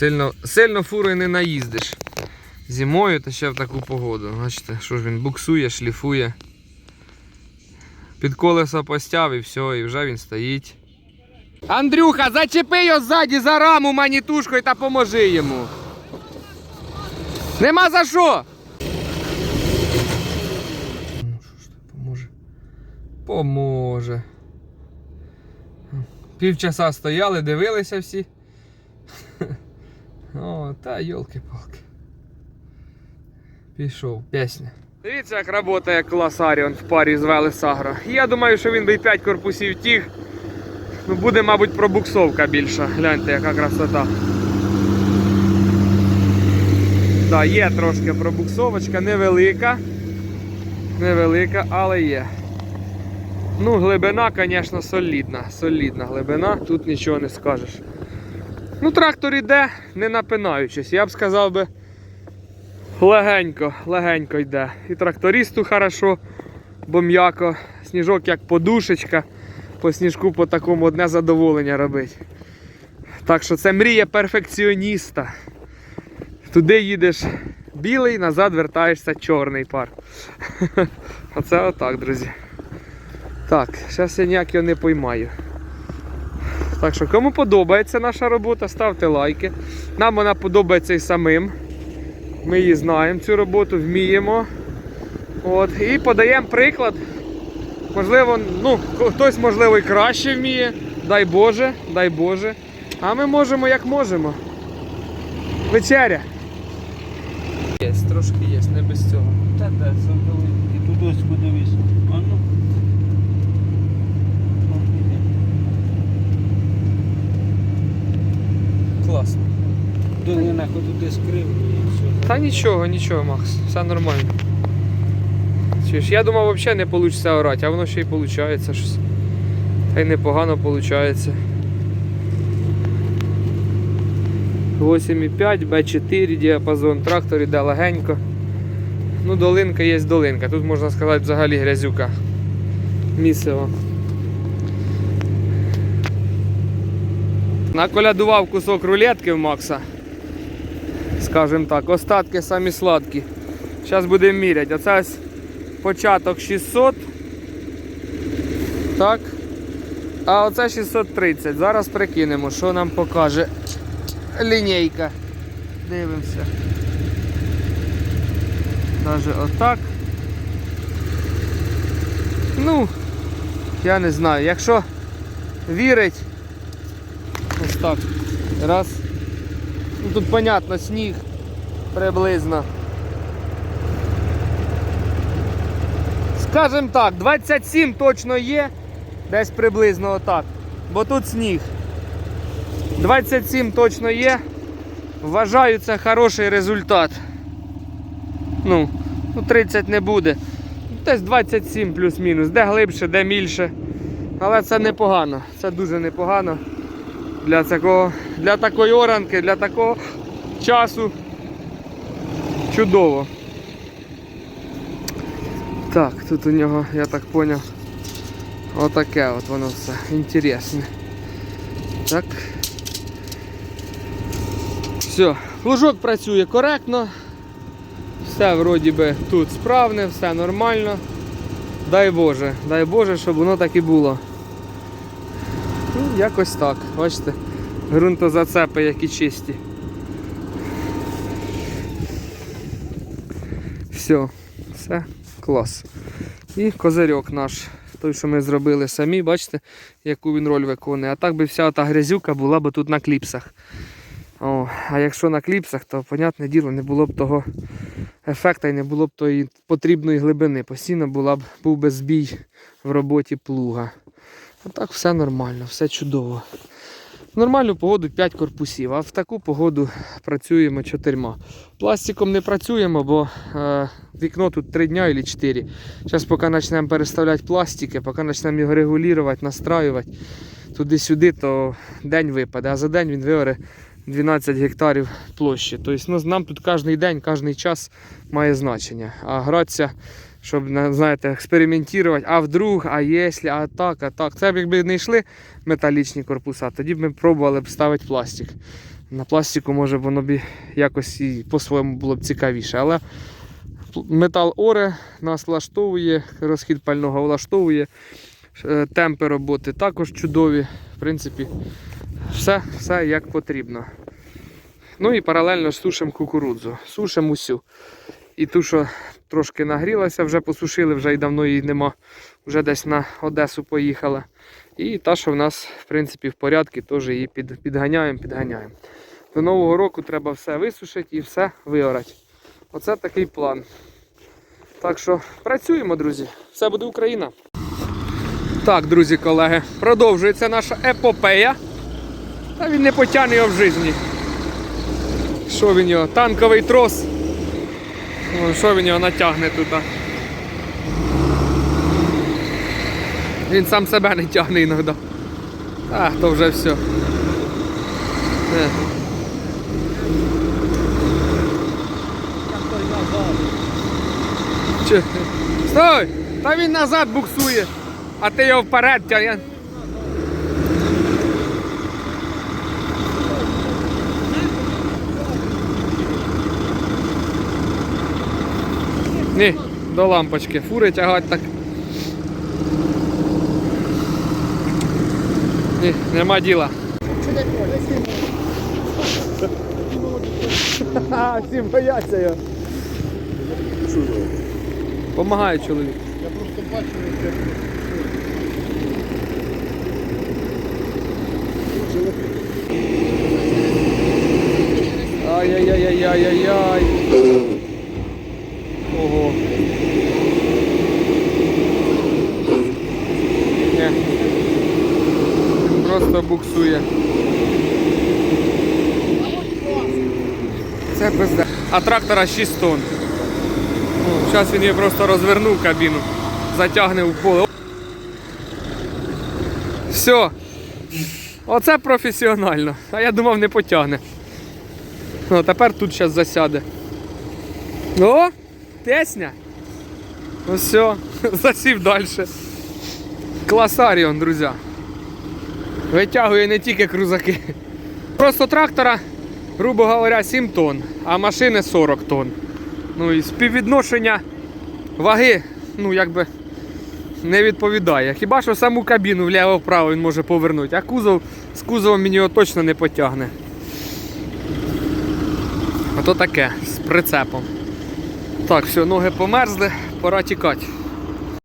Сильно, сильно фурою не наїздиш. Зимою та ще в таку погоду. Бачите, що ж він буксує, шліфує. Під колеса постяв і все, і вже він стоїть. Андрюха, зачепи його ззаді за раму манітушкою та поможи йому. Нема за що. Ну що ж ти, поможе. Поможе. Півчаса стояли, дивилися всі. О, та йолки-палки. Пішов, пісня. Дивіться, як працює клас Аріон в парі з Велесагро. Я думаю, що він би 5 корпусів тіг. Ну, буде, мабуть, пробуксовка більша. Гляньте, яка красота. Так, є трошки пробуксовочка, невелика. Невелика, але є. Ну, глибина, звісно, солідна. Солідна глибина, тут нічого не скажеш. Ну, трактор іде, не напинаючись. Я б сказав би, легенько, легенько йде. І трактористу хорошо, бо м'яко. Сніжок як подушечка. По сніжку по такому одне задоволення робить. Так що це мрія перфекціоніста. Туди їдеш білий, назад вертаєшся чорний пар. Оце отак, друзі. Так, зараз я ніяк його не поймаю. Так що, кому подобається наша робота, ставте лайки. Нам вона подобається і самим. Ми її знаємо, цю роботу, вміємо. От, і подаємо приклад. Можливо, ну, хтось, можливо, і краще вміє. Дай Боже, дай Боже. А ми можемо як можемо. Вечеря. Є, трошки є, не без цього. Та создали. І тут ось подивись. А ну. О, іде. Класно. Долина туди скривлює і все. Та нічого, нічого, Макс, все нормально. Чуєш, я думав, взагалі не вийде орати, а воно ще й виходить щось. Та й непогано виходить. 8,5, Б4 діапазон, трактор іде легенько. Ну, долинка є долинка. Тут можна сказати взагалі грязюка. Місиво. Наколядував кусок рулетки в Макса скажімо так, остатки самі сладкі. Зараз будемо міряти. Оце початок 600. Так. А оце 630. Зараз прикинемо, що нам покаже лінійка. Дивимося. Даже отак. Ну, я не знаю. Якщо вірить, ось так. Раз. Ну, тут понятно, сніг приблизно. Скажем так, 27 точно є, десь приблизно отак. Бо тут сніг. 27 точно є. Вважаю, це хороший результат. Ну, ну 30 не буде. Десь 27 плюс-мінус. Де глибше, де мільше. Але це непогано. Це дуже непогано для такого, для такої оранки, для такого часу. Чудово. Так, тут у нього, я так поняв, отаке от воно все інтересне. Так. Все, плужок працює коректно. Все вроді би тут справне, все нормально. Дай Боже, дай Боже, щоб воно так і було. Ну, якось так. Бачите, ґрунтозацепи які чисті. Все, все, клас. І козирьок наш. Той, що ми зробили самі, бачите, яку він роль виконує. А так би вся та грязюка була б тут на кліпсах. О, а якщо на кліпсах, то, понятне діло, не було б того ефекту і не було б тої потрібної глибини. Постійно була б, був би збій в роботі плуга. А так все нормально, все чудово. В нормальну погоду 5 корпусів, а в таку погоду працюємо чотирма. Пластиком не працюємо, бо е, вікно тут 3 дня або 4. Зараз поки почнемо переставляти пластики, поки почнемо його регулювати, настраювати туди-сюди, то день випаде, а за день він виоре 12 гектарів площі. Тобто ну, нам тут кожен день, кожен час має значення. А гратися щоб знаєте, експериментувати, а вдруг, а якщо, а так, а так. Це б якби не йшли металічні корпуса, тоді б ми пробували б ставити пластик. На пластику, може, воно б якось і по-своєму було б цікавіше. Але метал оре нас влаштовує, розхід пального влаштовує, е, темпи роботи також чудові. В принципі, все, все як потрібно. Ну і паралельно сушимо кукурудзу. Сушимо усю. І ту, що трошки нагрілася, вже посушили, вже й давно її нема. Вже десь на Одесу поїхала. І та, що в нас, в принципі, в порядку, теж її під, підганяємо, підганяємо. До Нового року треба все висушити і все виорати. Оце такий план. Так що працюємо, друзі. Все буде Україна. Так, друзі, колеги, продовжується наша епопея. Та він не потягне його в житті. Що він його? Танковий трос. О, Що він його натягне тут? Він сам себе не тягне іноді. А, то вже все. Е. Чи- Стой! Та він назад буксує, а ти його вперед тягне. Ні, до лампочки. Фури тягать так. Ні, нема діла. Всі бояться його. Помагає чоловік. Я просто бачу, як Просто буксує. Це пизда. А трактора 6 тонн. Зараз він її просто розвернув кабіну, затягне в поле. Все. Оце професіонально. А я думав не потягне. Ну, тепер тут зараз засяде. О, пісня. Ну все, засів далі. Класаріон, друзі. Витягує не тільки крузаки. Просто трактора, грубо говоря, 7 тонн, а машини 40 тонн. Ну і співвідношення ваги, ну якби не відповідає. Хіба що саму кабіну вліво-вправо він може повернути, а кузов з кузовом він його точно не потягне. А то таке з прицепом. Так, все, ноги померзли, пора тікати.